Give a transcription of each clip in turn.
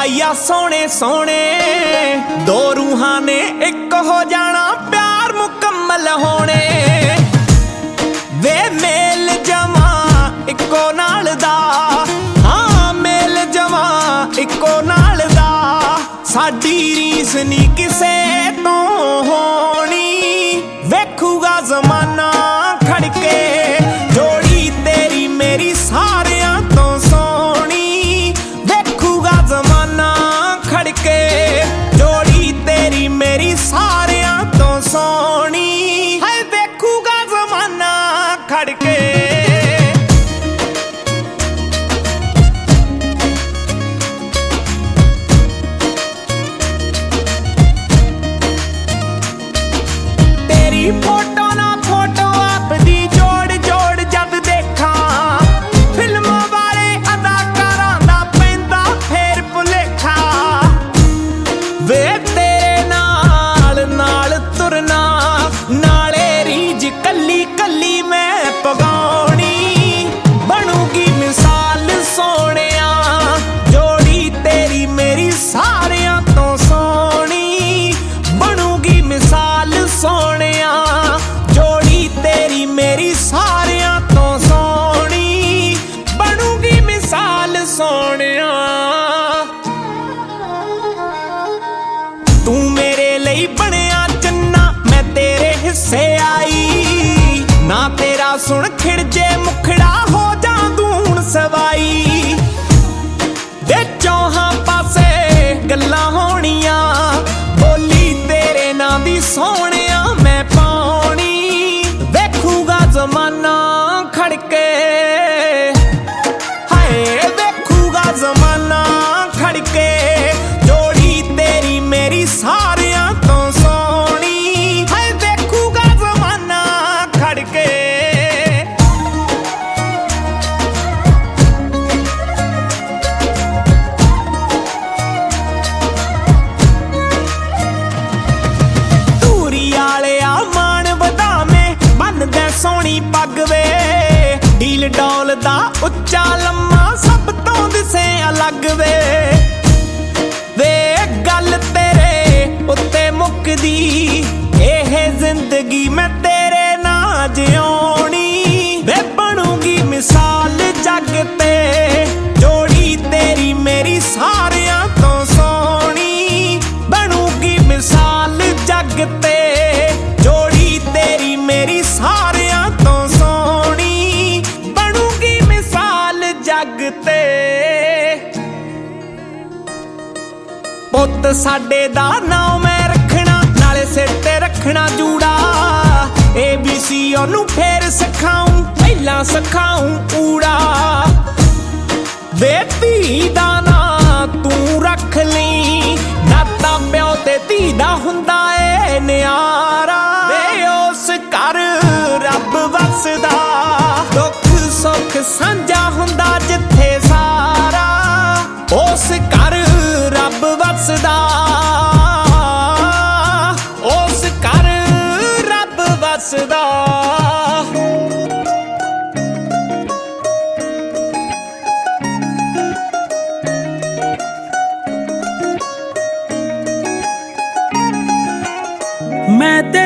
ਪਾਈਆ ਸੋਹਣੇ ਸੋਹਣੇ, ਦੋ ਰੂਹਾਂ ਨੇ ਇੱਕ ਹੋ ਜਾਣਾ ਪਿਆਰ ਮੁਕੰਮਲ ਹੋਣੇ। ਵੇ ਮੇਲ ਜਮਾ ਇੱਕੋ ਨਾਲ ਦਾ, ਹਾਂ ਮੇਲ ਜਮਾ ਇੱਕੋ ਨਾਲ ਦਾ। ਸਾਡੀ ਰੀਸ ਨਹੀਂ ਕਿਸੇ ਤੋਂ ਹੋਣ ਖੜ ਲਈ ਬਣਿਆ ਚੰਨਾ, ਮੈਂ ਤੇਰੇ ਹਿੱਸੇ ਆਈ। ਨਾ ਤੇਰਾ ਸੁਣ ਖਿੜ ਜੇ ਮੁਖੜਾ ਹੋ ਜਾ ਦੂਣ ਸਵਾਈ। ਦੇ ਚੌਹਾਂ ਪਾਸੇ ਗੱਲਾਂ ਉੱਚਾ ਲੰਮਾ ਸਭ ਤੋਂ ਦਿਸੇ ਅਲੱਗ ਵੇ। ਵੇ, ਗੱਲ ਤੇਰੇ ਉੱਤੇ ਮੁੱਕਦੀ। ਇਹ ਜ਼ਿੰਦਗੀ ਮੈਂ ਤੇਰੇ ਨਾਲ ਜਿਉਣੀ। ਵੇ, ਬਣੂਗੀ ਮਿਸਾਲ। ਪੁੱਤ ਸਾਡੇ ਦਾ ਨਾਮ ਮੈਂ ਰੱਖਣਾ, ਨਾਲੇ ਸਿਰ ਤੇ ਰੱਖਣਾ ਜੂੜਾ। ਏ ਬੀ ਸੀ ਉਹਨੂੰ ਫੇਰ ਸਿਖਾਉਂ, ਪਹਿਲਾਂ ਸਿਖਾਉਂ ਊੜਾ ਬੇਟੀ ਦਾ ਨਾਂ ਤੂੰ ਰੱਖ ਲਈ ਨਾਤਾ ਪਿਓ ਤੇ ਧੀ ਦਾ ਹੁੰਦਾ ਏ ਨਿਆਰਾ।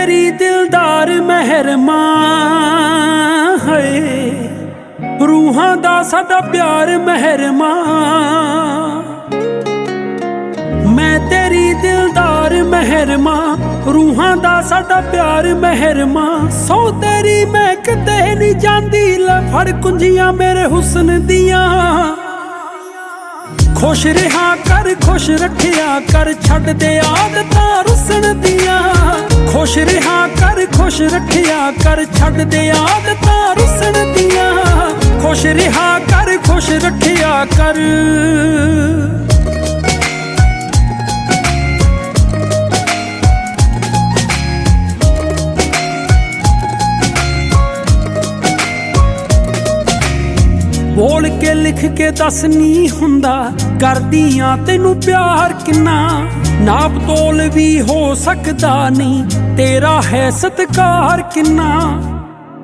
ਮੈਂ ਤੇਰੀ ਦਿਲਦਾਰ ਮਹਿਰਮਾ ਹੈ ਰੂਹਾਂ ਦਾ ਸਾਡਾ ਪਿਆਰ ਮਹਿਰਮਾ। ਮੈਂ ਤੇਰੀ ਦਿਲਦਾਰ ਮਹਿਰਮਾ, ਰੂਹਾਂ ਦਾ ਸਾਡਾ ਪਿਆਰ ਮਹਿਰਮਾ। ਸੋ ਤੇਰੀ ਮੈਂ ਕਿਤੇ ਨਹੀਂ ਜਾਂਦੀ, ਲੈ ਫੜ ਕੁੰਜੀਆਂ ਮੇਰੇ ਹੁਸਨ ਦੀਆਂ। ਖੁਸ਼ ਰਹਾ ਕਰ, ਖੁਸ਼ ਰੱਖਿਆ ਕਰ, ਛੱਡ ਦੇ ਆਦਤਾਂ ਰੁਸਣ ਦੀਆਂ। ਖੁਸ਼ ਰਿਹਾ ਕਰ, ਖੁਸ਼ ਰੱਖਿਆ ਕਰ, ਛੱਡ ਦੇ ਆਦਤਾਂ ਰੁਸਣ ਦੀਆਂ। ਖੁਸ਼ ਰਿਹਾ ਕਰ, ਖੁਸ਼ ਰੱਖਿਆ ਕਰ। ਬੋਲ ਕੇ ਲਿਖ ਕੇ ਦੱਸ ਨਹੀਂ ਹੁੰਦਾ। ਕਰਦੀਆਂ ਤੈਨੂੰ ਪਿਆਰ ਕਿੰਨਾ? ਨਾਪ ਤੋਲ ਵੀ ਹੋ ਸਕਦਾ ਨਹੀਂ। ਤੇਰਾ ਹੈ ਸਤਕਾਰ ਕਿੰਨਾ?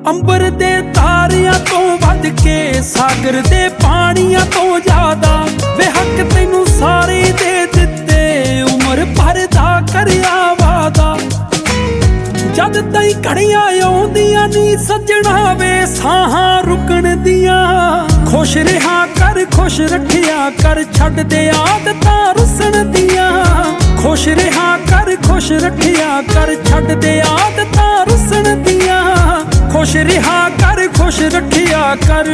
ਅੰਬਰ ਦੇ ਤਾਰਿਆਂ ਤੋਂ ਵੱਧ ਕੇ, ਸਾਗਰ ਦੇ ਪਾਣੀਆਂ ਤੋਂ ਜ਼ਿਆਦਾ। ਬੇਹੱਕ ਤੈਨੂੰ ਸਾਰੇ ਦੇ ਦਿੱਤੇ, ਉਮਰ ਭਰ ਦਾ ਕਰਿਆ ਵਾਦਾ। ਜਦ ਤਾਈ ਘੜੀਆਂ ਆਉਂਦੀਆਂ ਨਹੀਂ ਸੱਜਣਾ ਵੇ ਸਾਹਾਂ ਰੁਕਣ ਦੀਆਂ ਖੁਸ਼ ਰਿਹਾ ਕਰ, ਖੁਸ਼ ਰੱਖਿਆ ਕਰ, ਛੱਡ ਦੇ ਆਦਤਾਂ ਰੁਸਣ ਦੀਆਂ। ਖੁਸ਼ ਰਿਹਾ ਕਰ, ਖੁਸ਼ ਰੱਖਿਆ ਕਰ, ਛੱਡ ਦੇ ਆਦਤਾਂ ਰੁਸਣ ਦੀਆਂ। ਖੁਸ਼ ਰਿਹਾ ਕਰ, ਖੁਸ਼ ਰੱਖਿਆ ਕਰ।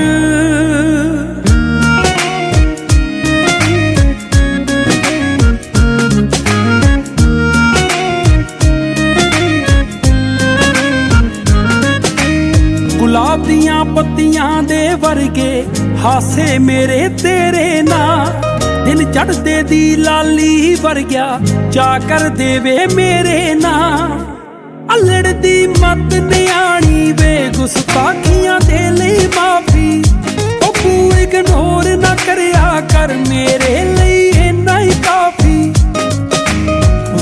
ਦੀਆਂ ਪੱਤੀਆਂ ਦੇ ਵਰਗੇ ਹਾਸੇ ਮੇਰੇ ਤੇਰੇ ਨਾਲ ਦਿਨ ਚੜਦੇ ਦੀ ਲਾਲੀ ਵਰਗਿਆ, ਜਾ ਕਰ ਦੇਵੇ ਮੇਰੇ ਨਾਲ ਅਲੜ ਮਤ ਨਿਆਣੀ ਵੇ, ਗੁਸਤਾਖੀਆਂ ਦੇ ਲਈ ਮਾਫੀ। ਉਹ ਤੂੰ ਇਗਨੋਰ ਨਾ ਕਰਿਆ ਕਰ, ਮੇਰੇ ਲਈ ਇੰਨਾ ਹੀ ਕਾਫੀ।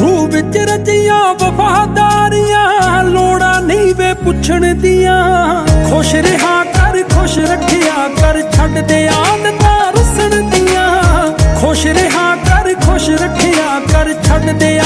ਰੂਹ ਵਿੱਚ ਰਚੀਆਂ ਵਫਾਦਾਰੀਆਂ, ਲੋੜਾਂ ਨਹੀਂ ਵੇ ਪੁੱਛਣ ਦੀਆਂ। ਖੁਸ਼ ਰਿਹਾ ਕਰ, ਖੁਸ਼ ਰੱਖਿਆ ਕਰ, ਛੱਡ ਦੇ ਆਦਤਾਂ ਰੁਸਣ ਦੀਆਂ। ਖੁਸ਼ ਰਿਹਾ ਕਰ, ਖੁਸ਼ ਰੱਖਿਆ ਕਰ, ਛੱਡ ਦੇ